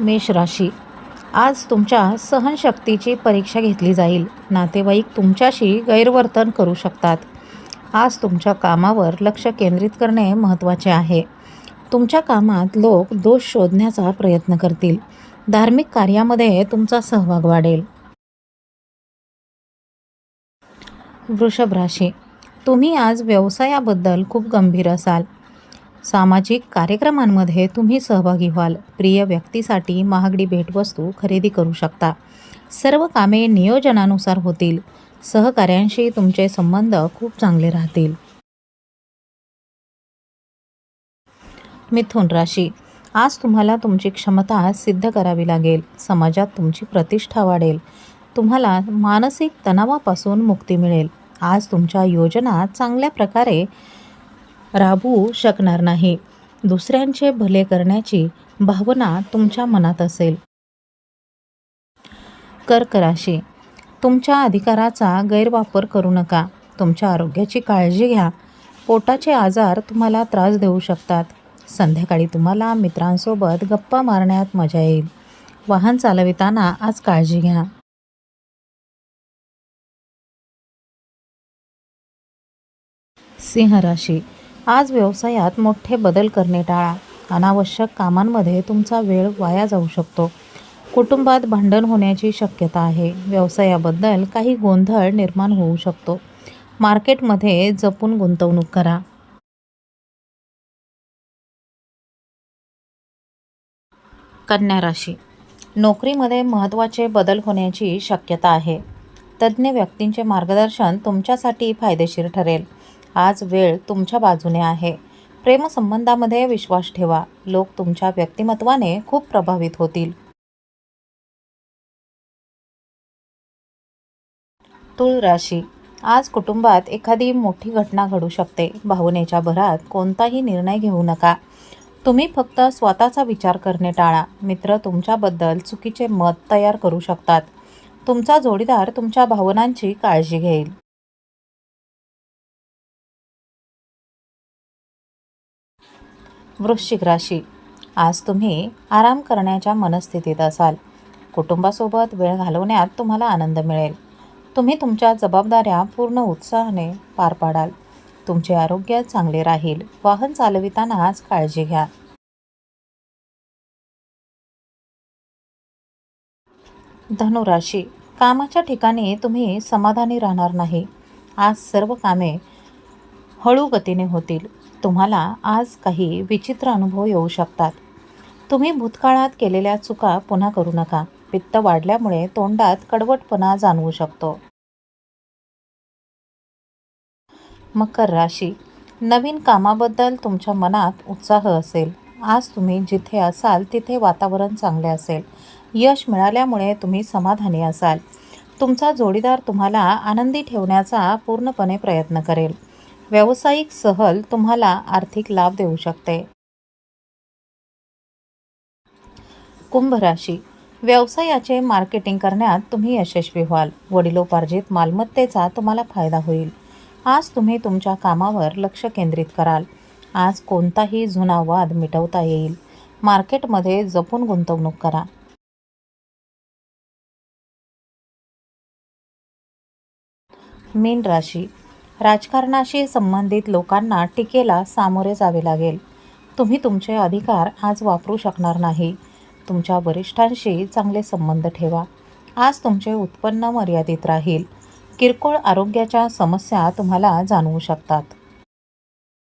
मेष राशी. आज तुमच्या सहनशक्तीची परीक्षा घेतली जाईल. नातेवाईक तुमच्याशी गैरवर्तन करू शकतात. आज तुमच्या कामावर लक्ष केंद्रित करणे महत्त्वाचे आहे. तुमच्या कामात लोक दोष शोधण्याचा प्रयत्न करतील. धार्मिक कार्यामध्ये तुमचा सहभाग वाढेल. वृषभ राशी. तुम्ही आज व्यवसायाबद्दल खूप गंभीर असाल. सामाजिक कार्यक्रमांमध्ये तुम्ही सहभागी व्हाल. प्रिय व्यक्तीसाठी महागडी भेटवस्तू खरेदी करू शकता. सर्व कामे नियोजनानुसार होतील. सहकाऱ्यांशी तुमचे संबंध खूप चांगले राहतील. मिथुन राशी. आज तुम्हाला तुमची क्षमता सिद्ध करावी लागेल. समाजात तुमची प्रतिष्ठा वाढेल. तुम्हाला मानसिक तणावापासून मुक्ती मिळेल. आज तुमच्या योजना चांगल्या प्रकारे राबवू शकणार नाही. दुसऱ्यांचे भले करण्याची भावना तुमच्या मनात असेल. कर्क राशी तुमच्या अधिकाराचा गैरवापर करू नका. तुमच्या आरोग्याची काळजी घ्या. पोटाचे आजार तुम्हाला त्रास देऊ शकतात. संध्याकाळी तुम्हाला मित्रांसोबत गप्पा मारण्यात मजा येईल. वाहन चालविताना आज काळजी घ्या. सिंह राशी आज व्यवसायात मोठे बदल करणे टाळा. अनावश्यक कामांमध्ये तुमचा वेळ वाया जाऊ शकतो. कुटुंबात भांडण होण्याची शक्यता आहे. व्यवसायाबद्दल काही गोंधळ निर्माण होऊ शकतो. मार्केटमध्ये जपून गुंतवणूक करा. कन्या राशी. नोकरीमध्ये महत्त्वाचे बदल होण्याची शक्यता आहे. तज्ज्ञ व्यक्तींचे मार्गदर्शन तुमच्यासाठी फायदेशीर ठरेल. आज वेळ तुमच्या बाजूने आहे. प्रेमसंबंधामध्ये विश्वास ठेवा. लोक तुमच्या व्यक्तिमत्वाने खूप प्रभावित होतील. तुळ राशी. आज कुटुंबात एखादी मोठी घटना घडू शकते. भावनेच्या भरात कोणताही निर्णय घेऊ नका. तुम्ही फक्त स्वतःचा विचार करणे टाळा. मित्र तुमच्याबद्दल चुकीचे मत तयार करू शकतात. तुमचा जोडीदार तुमच्या भावनांची काळजी घेईल. वृश्चिक राशी. आज तुम्ही आराम करण्याच्या मनस्थितीत असाल. कुटुंबासोबत वेळ घालवण्यात तुम्हाला आनंद मिळेल. तुम्ही तुमच्या जबाबदाऱ्या पूर्ण उत्साहाने पार पाडाल. तुमचे आरोग्य चांगले राहील. वाहन चालविताना आज काळजी घ्या. धनुराशी. कामाच्या ठिकाणी तुम्ही समाधानी राहणार नाही. आज सर्व कामे हळू गतीने होतील. तुम्हाला आज काही विचित्र अनुभव येऊ शकतात. तुम्ही भूतकाळात केलेल्या चुका पुन्हा करू नका. पित्त वाढल्यामुळे तोंडात कडवटपणा जाणवू शकतो. मकर राशी. नवीन कामाबद्दल तुमच्या मनात उत्साह असेल. आज तुम्ही जिथे असाल तिथे वातावरण चांगले असेल. यश मिळाल्यामुळे तुम्ही समाधानी असाल. तुमचा जोडीदार तुम्हाला आनंदी ठेवण्याचा पूर्णपणे प्रयत्न करेल. व्यावसायिक सहल तुम्हाला आर्थिक लाभ देऊ शकते. कुंभ राशी. व्यवसायाचे मार्केटिंग करण्यात तुम्ही यशस्वी व्हाल. वडिलोपार्जित मालमत्तेचा तुम्हाला फायदा होईल. आज तुम्ही तुमच्या कामावर लक्ष केंद्रित कराल. आज कोणताही जुना वाद मिटवता येईल. मार्केटमध्ये जपून गुंतवणूक करा. मीन राशी. राजकारणाशी संबंधित लोकांना टीकेला सामोरे जावे लागेल. तुम्ही तुमचे अधिकार आज वापरू शकणार नाही. तुमच्या वरिष्ठांशी चांगले संबंध ठेवा. आज तुमचे उत्पन्न मर्यादित राहील. किरकोळ आरोग्याच्या समस्या तुम्हाला जाणवू शकतात.